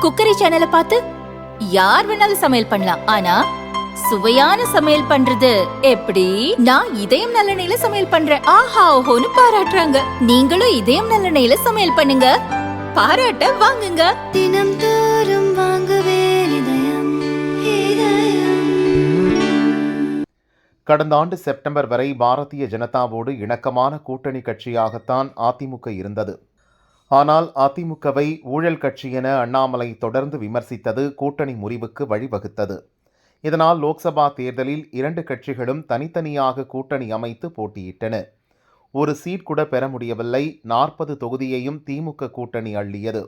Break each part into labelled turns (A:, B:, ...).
A: Cookery சேனலை பார்த்து யார் வேணாலும் சமையல் பண்ணலாம். ஆனா சுவையான சமையல் பண்றது எப்படி? நான் இதயம் நல்லெண்ணெயில சமையல் பண்றேன். ஆஹா ஓஹோன்னு பாராட்டுறாங்க. நீங்களும் இதயம் நல்லெண்ணெயில சமையல் பண்ணுங்க. பாராட்ட வாங்குங்க.
B: தினம் தோறும் வாங்குவே இதயம் இதயம்.
C: கடந்த ஆண்டு செப்டம்பர் வரை பாரதிய ஜனதாவோடு இணக்கமான கூட்டணி கட்சியாகத்தான் அதிமுக இருந்தது. ஆனால் அதிமுகவை ஊழல் கட்சி என அண்ணாமலை தொடர்ந்து விமர்சித்தது கூட்டணி முறிவுக்கு வழிவகுத்தது. இதனால் லோக்சபா தேர்தலில் இரண்டு கட்சிகளும் தனித்தனியாக கூட்டணி அமைத்து போட்டியிட்டன. ஒரு சீட் கூட பெற முடியவில்லை. நாற்பது தொகுதியையும் திமுக கூட்டணி அள்ளியது.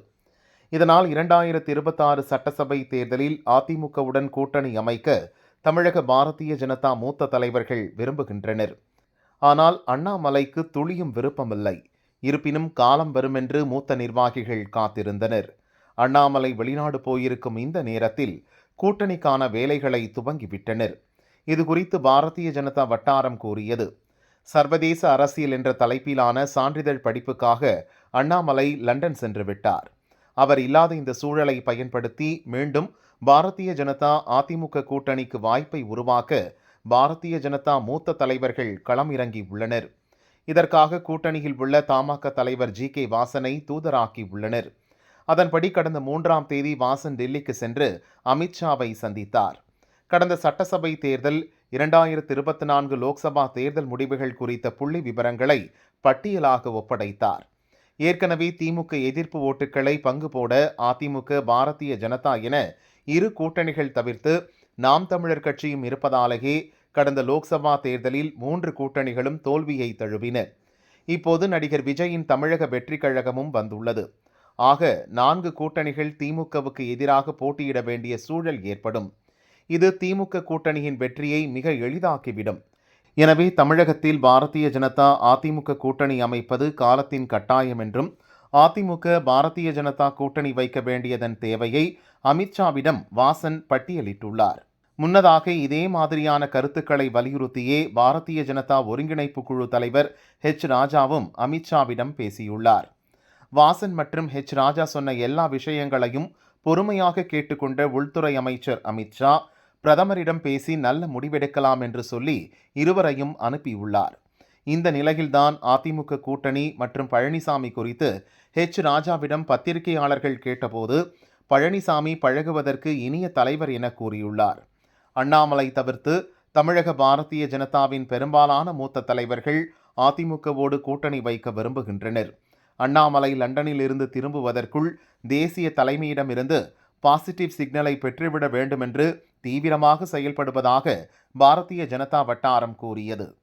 C: இதனால் இரண்டாயிரத்தி இருபத்தாறு சட்டசபை தேர்தலில் அதிமுகவுடன் கூட்டணி அமைக்க தமிழக பாரதிய ஜனதா மூத்த தலைவர்கள் விரும்புகின்றனர். ஆனால் அண்ணாமலைக்கு துளியும் விருப்பமில்லை. இருப்பினும் காலம் வருமென்று மூத்த நிர்வாகிகள் காத்திருந்தனர். அண்ணாமலை வெளிநாடு போயிருக்கும் இந்த நேரத்தில் கூட்டணிக்கான வேலைகளை துவங்கிவிட்டனர். இது குறித்து பாரதிய ஜனதா வட்டாரம் கூறியது. சர்வதேச அரசியல் என்ற தலைப்பிலான சான்றிதழ் படிப்புக்காக அண்ணாமலை லண்டன் சென்று விட்டார். அவர் இல்லாத இந்த சூழலை பயன்படுத்தி மீண்டும் பாரதிய ஜனதா அதிமுக கூட்டணிக்கு வாய்ப்பை உருவாக்க பாரதிய ஜனதா மூத்த தலைவர்கள் களம் இறங்கி உள்ளனர் இதற்காக கூட்டணியில் உள்ள தமாக தலைவர் ஜி கே வாசனை தூதராக்கி உள்ளனர். அதன்படி கடந்த மூன்றாம் தேதி வாசன் டெல்லிக்கு சென்று அமித்ஷாவை சந்தித்தார். கடந்த சட்டசபை தேர்தல் இரண்டாயிரத்து இருபத்தி நான்கு லோக்சபா தேர்தல் முடிவுகள் குறித்த புள்ளி விவரங்களை பட்டியலாக ஒப்படைத்தார். ஏற்கனவே திமுக எதிர்ப்பு ஓட்டுக்களை பங்கு போட அதிமுக பாரதிய ஜனதா என இரு கூட்டணிகள் தவிர்த்து நாம் தமிழர் கட்சியும் இருப்பதாலேயே கடந்த லோக்சபா தேர்தலில் மூன்று கூட்டணிகளும் தோல்வியை தழுவின. இப்போது நடிகர் விஜயின் தமிழக வெற்றி கழகமும் வந்துள்ளது. ஆக நான்கு கூட்டணிகள் திமுகவுக்கு எதிராக போட்டியிட வேண்டிய சூழல் ஏற்படும். இது திமுக கூட்டணியின் வெற்றியை மிக எளிதாக்கிவிடும். எனவே தமிழகத்தில் பாரதிய ஜனதா அதிமுக கூட்டணி அமைப்பது காலத்தின் கட்டாயம் என்றும் அதிமுக பாரதிய ஜனதா கூட்டணி வைக்க வேண்டியதன் தேவையை அமித்ஷாவிடம் வாசன் பட்டியலிட்டுள்ளார். முன்னதாக இதே மாதிரியான கருத்துக்களை வலியுறுத்தியே பாரதிய ஜனதா ஒருங்கிணைப்பு குழு தலைவர் ஹெச் ராஜாவும் அமித்ஷாவிடம் பேசியுள்ளார். வாசன் மற்றும் ஹெச் ராஜா சொன்ன எல்லா விஷயங்களையும் பொறுமையாக கேட்டுக்கொண்ட உள்துறை அமைச்சர் அமித்ஷா பிரதமரிடம் பேசி நல்ல முடிவெடுக்கலாம் என்று சொல்லி இருவரையும் அனுப்பியுள்ளார். இந்த நிலையில்தான் அதிமுக கூட்டணி மற்றும் பழனிசாமி குறித்து ஹெச் ராஜாவிடம் பத்திரிகையாளர்கள் கேட்டபோது பழனிசாமி பழகுவதற்கு இனிய தலைவர் என கூறியுள்ளார். அண்ணாமலை தவிர்த்து தமிழக பாரதிய ஜனதாவின் பெரும்பாலான மூத்த தலைவர்கள் அதிமுகவோடு கூட்டணி வைக்க விரும்புகின்றனர். அண்ணாமலை லண்டனில் இருந்து திரும்புவதற்குள் தேசிய தலைமையிடமிருந்து பாசிட்டிவ் சிக்னலை பெற்றுவிட வேண்டுமென்று தீவிரமாக செயல்படுவதாக பாரதிய ஜனதா வட்டாரம் கூறியது.